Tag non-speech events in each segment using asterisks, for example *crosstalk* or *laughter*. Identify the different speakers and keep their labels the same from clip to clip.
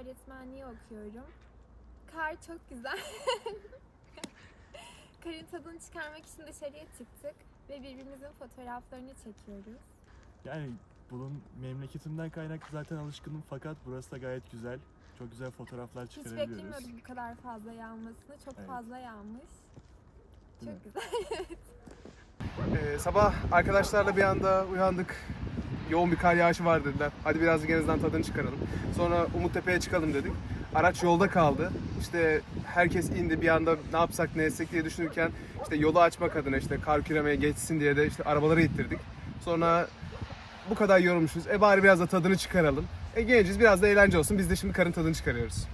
Speaker 1: öğretmenliği okuyorum. Kar çok güzel. *laughs* Karın tadını çıkarmak için dışarıya çıktık ve birbirimizin fotoğraflarını çekiyoruz.
Speaker 2: Yani bunun memleketimden kaynaklı zaten alışkınım fakat burası da gayet güzel. Çok güzel fotoğraflar
Speaker 1: Hiç
Speaker 2: çıkarabiliyoruz.
Speaker 1: beklemiyordum bu kadar fazla yağmasını. Çok
Speaker 2: Evet.
Speaker 1: fazla yağmış. Çok güzel. *laughs*
Speaker 3: Ee, sabah arkadaşlarla bir anda uyandık. Yoğun bir kar yağışı var dediler. Hadi biraz en azından tadını çıkaralım. Sonra Umuttepe'ye çıkalım dedik. Araç yolda kaldı. İşte herkes indi bir anda ne yapsak ne etsek diye düşünürken işte yolu açmak adına işte kar küremeye geçsin diye de işte arabaları ittirdik. Sonra bu kadar yorulmuşuz. E bari biraz da tadını çıkaralım. E genciz biraz da eğlence olsun. Biz de şimdi karın tadını çıkarıyoruz.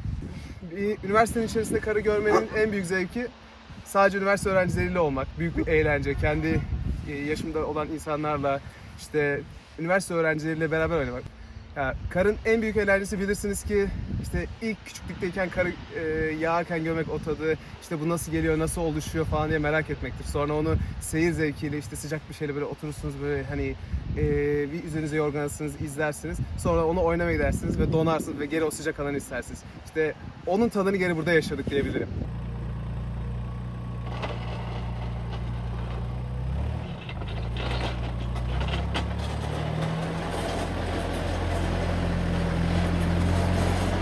Speaker 3: Bir üniversitenin içerisinde karı görmenin en büyük zevki sadece üniversite öğrencileriyle olmak. Büyük bir eğlence. Kendi e, yaşımda olan insanlarla işte üniversite öğrencileriyle beraber oynamak. Ya, karın en büyük eğlencesi bilirsiniz ki işte ilk küçüklükteyken karı e, yağarken görmek o tadı, işte bu nasıl geliyor, nasıl oluşuyor falan diye merak etmektir. Sonra onu seyir zevkiyle işte sıcak bir şeyle böyle oturursunuz böyle hani e, bir üzerinize yorganırsınız, izlersiniz. Sonra onu oynamaya gidersiniz ve donarsınız ve geri o sıcak alanı istersiniz. İşte onun tadını geri burada yaşadık diyebilirim.